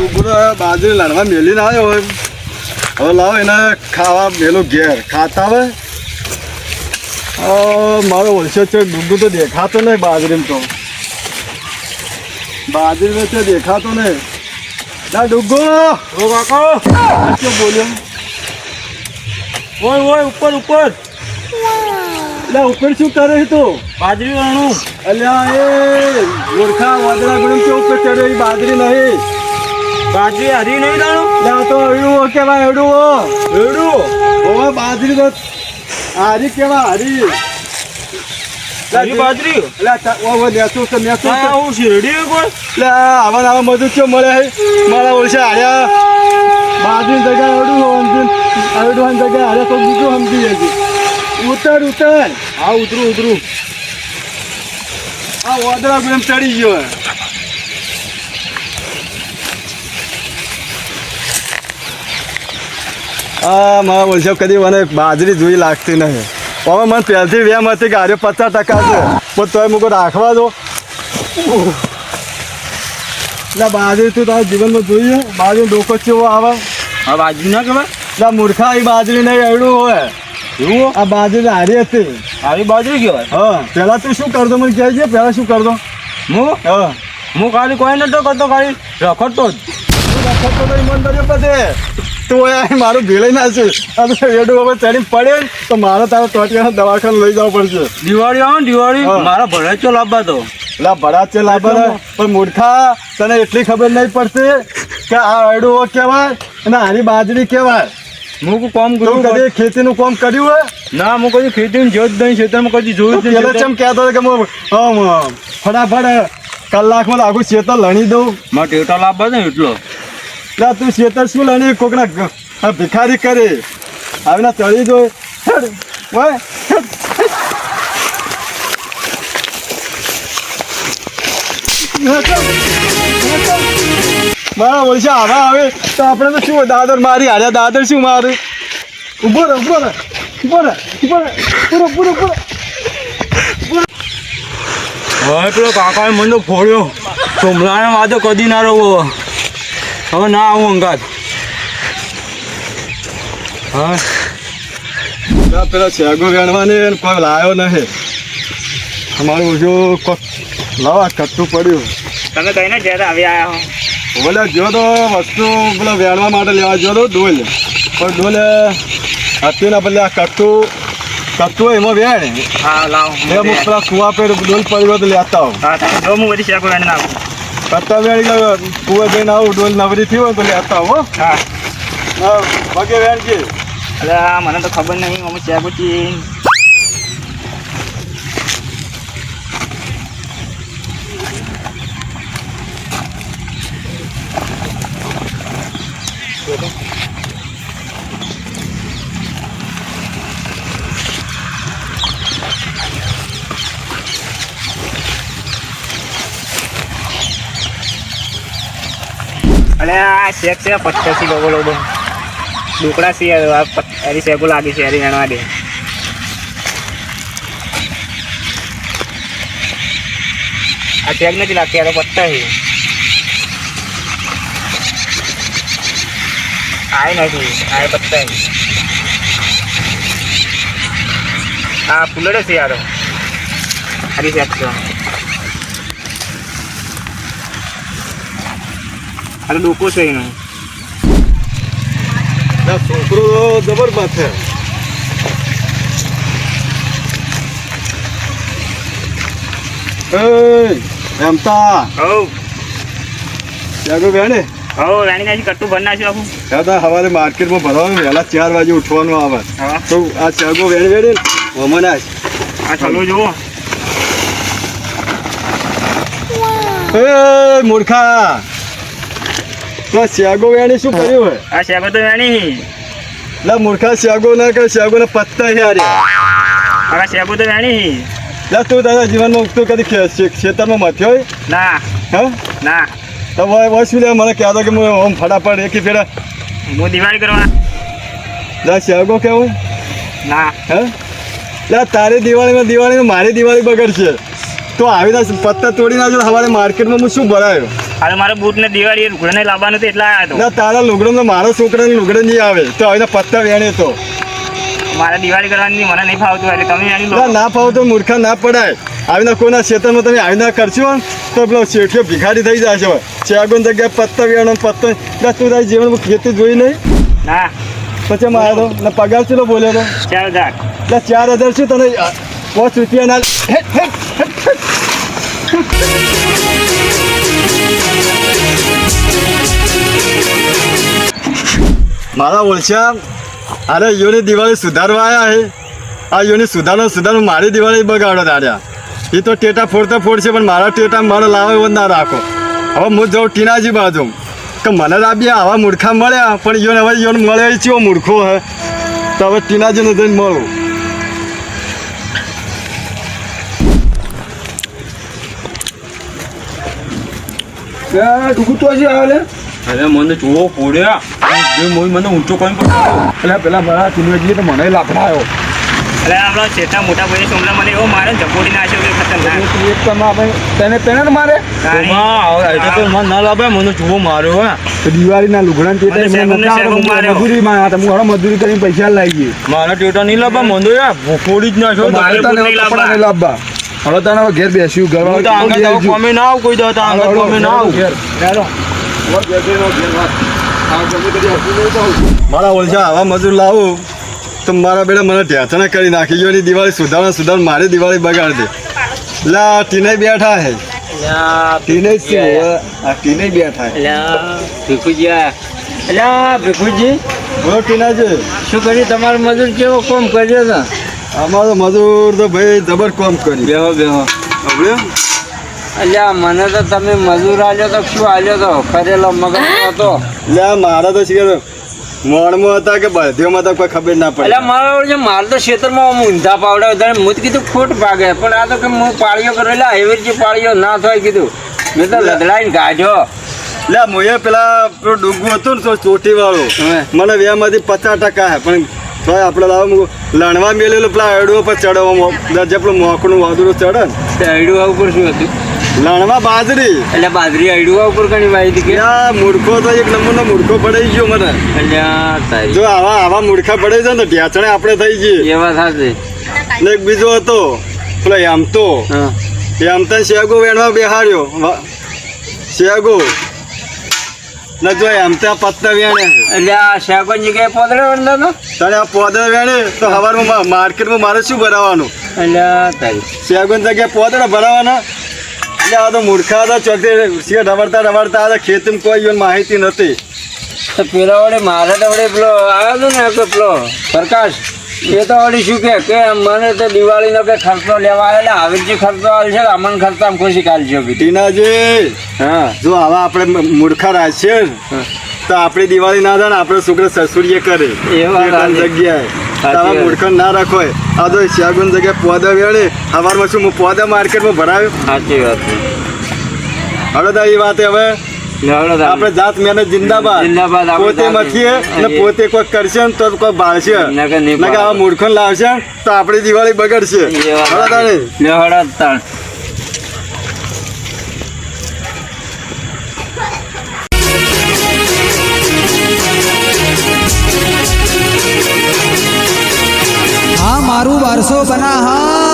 ડુંગરો બાજરી લડવા મેલી ના આવ્યો હોય. હવે લાવો એને ખાવા મેલું ઘેર. ખાતા અ, મારો વલસે છે ડુંગર તો દેખાતો નહીં બાજરીમાં તો. બાજરીમાં છે દેખાતો નહીં. ના ડુંગો! ઓ કાકો! શું બોલ્યો? ઓય ઓય ઉપર ઉપર! એટલે ઉપર શું કરે છે તું? બાજરી વાળું અલ્યા એ ગોરખા વાદળા ગળું કે ઉપર ચડે એ બાજરી નહીં. બાજરી હરી નહીં દાણો? આ તો એડું કેવાય એડું એવડું હવે બાજરી તો હારી કેવા હારી? હરી બાજરી? તા- ઓ, ઓ, છે, નેસું છે. હું શેરડી કોઈ? એટલે આવા આવા મજૂર મળે. મારા ઓળશે હાર્યા બાજરી જગ્યા જગ્યા હાર્યા તો બીજું સમજી જાય ઉતર ઉતર. હા ઉતરું ઉતરું. આ વાદળા ગુલામ ચડી ગયો આ મારા ઓળશે કદી મને બાજરી જોઈ લાગતી નહીં. હવે મને પહેલથી વેમ હતી કે આરે પચાસ ટકા છે. પણ તોય મૂકો રાખવા દો. એટલે બાજરી તું તારા જીવનમાં જોઈએ. બાજરી ડોકો ચેવો આવે? આ બાજરી ના ખબર? એટલે મૂર્ખા એ બાજરી નહીં એવડું હોય. એવું? આ બાજરી હારી હતી. આવી બાજરી કહેવાય? હા પહેલાં તું શું કરતો? મને કહેજે પહેલાં શું કરતો? હું? હા. હું ખાલી કોઈ નતો કરતો ખાલી રખડતો જ. રખડતો તો ઈમાનદારી પછી તું એ મારું ભેળાઈ નાખશે તો એડું હવે ચડી પડે તો મારે તારો ટોટિયાના દવાખાને લઈ જવું પડશે. દિવાળી આવે દિવાળી મારા ભરાય ચો લાવવા તો. એટલે ભડા છે લાભર પણ મૂર્ખા તને એટલી ખબર નહીં પડતી કે આ એડું કહેવાય અને આની બાજરી કહેવાય. હું કામ કદી ખેતીનું કામ કર્યું હોય? ના હું કદી ખેતી જોયું જ નહીં ખેતરમાં કદી જોયું જ નહીં ચમ કહેતો હતો કે હું ફટાફટ કલાકમાં આખું તો લણી દઉં. મારે ટેટા લાવવા ને એટલો. તું શેતર શું લણી કોકના ભિખારી કરે. આવીને ચડી હેડ. મારા ઓળશા આવા આવે તો આપણે તો શું, દાદર મારી હાર્યા દાદર શું મારું? ઊભો રહે ઊભો રહે ઊભો રહે ઊભો રહે પૂરો પૂરો પૂરો હવે પેલો કાકાએ મને ફોડ્યો. સોમલાને વાદો કદી ના રહો. હવે ના આવું અંગાત. હા. પેલા શેગો વેણવાની કોઈ લાવ્યો નહીં. અમારું જો કોક લાવા કટ્ટું પડ્યું. તમે કઈ ના જ્યારે આવી આવ્યા હો. બોલે જો તો વસ્તુ પેલા વેણવા માટે લેવા જો તો ડોલ. પણ ડોલ હતી બદલે આ કટ્ટું કટ્ટું હોય એમાં વેણ. હા લાવ. એ અમુક પેલા કુવા પેર ડોલ પડ્યો તો લેતા આવું. હા જો હું બધી શેકો એને નાખું. કટ્ટા વેણ ગયો કુવા જઈને આવું ડોલ નવરી થઈ હોય તો લેતા હો. હા. હા વગે વેણ કે અરે મને તો ખબર નહીં અમે શેકો છીએ અરે આ શેક છે પથ્થરથી લોબો લોબો ડુકડા છે, આ એની શેકો લાગી છે એની વેણવા દે. આ શેક નથી લાગતી, આ તો પથ્થર છે. આય નથી, આ પથ્થર છે. આ ફૂલડે છે યાર હરી શેક છે. આ તો ડોકો છે એનું. છોકરો જબરદસ્ત છે. એ હવ. શેગો વેણે? હવ રાણી નાજી કટ્ટું ભર નાખ્યું આખું. દાદા સવારે માર્કેટમાં ભરવાનું વહેલા ચાર વાગે ઉઠવાનું આવે. તો આ વેણી વેણી હમણાં આ છલો જુઓ. મૂર્ખા. તો શેગો વેણી શું કર્યું હોય? આ શેકો તો વેણી લા મૂર્ખા શેગો ના કે શેગો ના પત્તા હે યાર. આ શેકો તો વેણી લા તું દાદા જીવનમાં તું કદી ખેતરમાં મથ્યો હોય? ના. હા? ના. તો ભાઈ વય શું લે મને કહેતો કે હું આમ ફટાફટ એકી ફેરા. હું દિવાળી કરવા. લા શ્યાગો કેવું? ના. હે? લા તારી દિવાળીમાં દિવાળીમાં મારી દિવાળી બગડશે. તો આવી ના પત્તા તોડી નાખજો સવારે માર્કેટમાં હું શું ભરાયો? અરે મારે બૂટ ને દિવાળી લુગડાને લાવવાનું હતું એટલે આવ્યો ના તારા લુગડો તો મારો છોકરાને લુગડો નહીં આવે તો આવીને પત્તા વેણે તો. મારા દિવાળી કરવાની મને નહીં ફાવતું એટલે તમે એની ના લો તો મૂર્ખા ના પડાય. આવીના કોઈના ક્ષેત્રમાં તમે આવીના કરશો તો પેલો શેઠિયો ભિખારી થઈ જશે ચેગોન જગ્યાએ પત્તા વેણો પત્તો. ના તું તારી જીવનમાં ખેતી જોઈ નહીં? ના. પછી મારો ને પગાર ચેલો બોલ્યો તો? ચાર હજાર. ચાર હજાર શું તને પાંચ રૂપિયા મારા ઓળખ્યા અરે યોની દિવાળી સુધારવા આવ્યા હે. આ યોની સુધારો સુધારો મારી દિવાળી બગાડો તાર્યા એ તો ટેટા ફોડતા ફોડશે, પણ મારા ટેટા મારો લાવે એવો ના રાખો. હવે હું જાઉં ટીનાજી બાજુ કે મને રાબ્યા આવા મૂર્ખા મળ્યા, પણ યોને હવે યોને મળે ચેવો મૂર્ખો હે. તો હવે ટીનાજીને જઈને મળું. તું તો હજી આવે અરે મને જોવો પોડ્યા મને ઊંચો કોઈ એટલે પેલા મારા ચીનવેજી તો મને લાભડાયો એટલે આપણો ચેતા મોટા ભાઈ સોમલા મને એવો મારે ઝપોડી નાખ્યો કે ખતરનાક એક તમે આપણે તેને તેને જ મારે. તો મને ના લાભે મને જોવો માર્યો હા તો દિવાળીના લુગડા ને ને માર્યો. મજૂરી માં હતા હું મજૂરી કરીને પૈસા લાવી મારા ટેટા નહીં લાભે મને યાર ફોડી જ નાખ્યો મારે તને નહીં હવે તને હવે ઘેર બેસ્યું ઘર હું તો આગળ જાવ કોમે ના આવું કોઈ દાતા આગળ કોમે ના આવું. મારા ઓળખા આવા મજૂર લાવું તો મારા બેટા મને ઢેચણા કરી નાખી. ગયો યોની દિવાળી સુધારણા સુધાર મારી દિવાળી બગાડ દે. લા ટીને બેઠા હે. ટીને. આ ટીને બેઠા હે. બોલો ટીનાજી શું કર્યું? તમારું મજૂર કેવો કોમ કર્યો છે અમારો મજૂર તો ભાઈ જબર કામ કરી. બેહો બેહો. સાંભળ્યું? અલ્યા મને તો તમે મજૂર આલ્યો તો શું આલ્યો તો? કરેલો મગજ હતો. લે મારા તો શિખર મોણમાં હતા કે બળદીઓમાં તો કોઈ ખબર ના પડે. મારા જે મારે તો ક્ષેત્રમાં આમ ઊંધા પાવડા ત્યારે મું કીધું ખોટ ભાગે. પણ આ તો કે હું પાળીઓ કરેલા એવી રીતે પાળીઓ ના થાય કીધું. મેં તો લદડાઈને કાઢ્યો લે મોએ પેલા પેલું ડુંગું હતું ને તો ચોટી વાળું મને વ્યામાંથી પચાસ ટકા પણ તોય આપણે લાવો લણવા મેલેલું પેલા અડવો પર ચડવા જે પેલું મોકનું વાદળું ચડે ને. અડવા ઉપર શું હતું? લણવા બાજરી. એટલે બાજરી આયડું ઉપર ઘણી માહિતી કે? આ મૂર્ખો તો એક નંબરનો મૂર્ખો પડાઈ ગયો મને. જો આવા આવા મૂર્ખા પડે છે ને તો ઢેચણે આપણે થઈ જઈએ. એવા થાશે ને એક બીજો હતો. પેલો તો હા. તો શેગો વેણવા બેહાર્યો શેગો ને જો યામતા પત્તા વેણે. એટલે આ શાકભાજી જગ્યાએ પોદળે તો તારે આ પોદળ વેણે તો હવારમાં માર્કેટમાં મારે શું ભરાવાનું? એટલે તારી. શેગોન જગ્યાએ પોદળ ભરાવાના? એટલે આ તો મૂર્ખા હતા ચોકથી શિયા રવડતા રવડતા આ ખેતીમાં કોઈ માહિતી નથી. તો પેલા વડે મારા તો વડે પેલો આવ્યો હતો ને કે પેલો પ્રકાશ. એ તો વળી શું કે કે મને તો દિવાળીનો કે ખર્ચો લેવા આવેલા આવી જે ખર્ચો આવે છે અમન ખર્ચો આમ ખુશી કાઢજો ટીનાજી હા. જો આવા આપણે મૂર્ખા રાખીએ તો આપણી દિવાળી ના થાય ને આપણે શુક્ર સસુરીએ કરે. એ વાત એક આમ સાચી. જગ્યાએ. તો આવા ના રાખો આ તો શ્યાગુન જગ્યાએ પોદા વેળે સવારમાં શું હું પોદા માર્કેટમાં ભરાવ્યો સાચી વાત છે. એ વાત હવે. આપણે જાત મહેનત જિંદાબાદ. જિંદાબાદ, પોતે મથીએ ને પોતે કોઈ કરશે ને તો કોઈ બાળશે. નકે આ નકર આવા બાળે. મૂર્ખો લાવશે તો આપણી દિવાળી બગડશે. હા મારું વારસો બના હા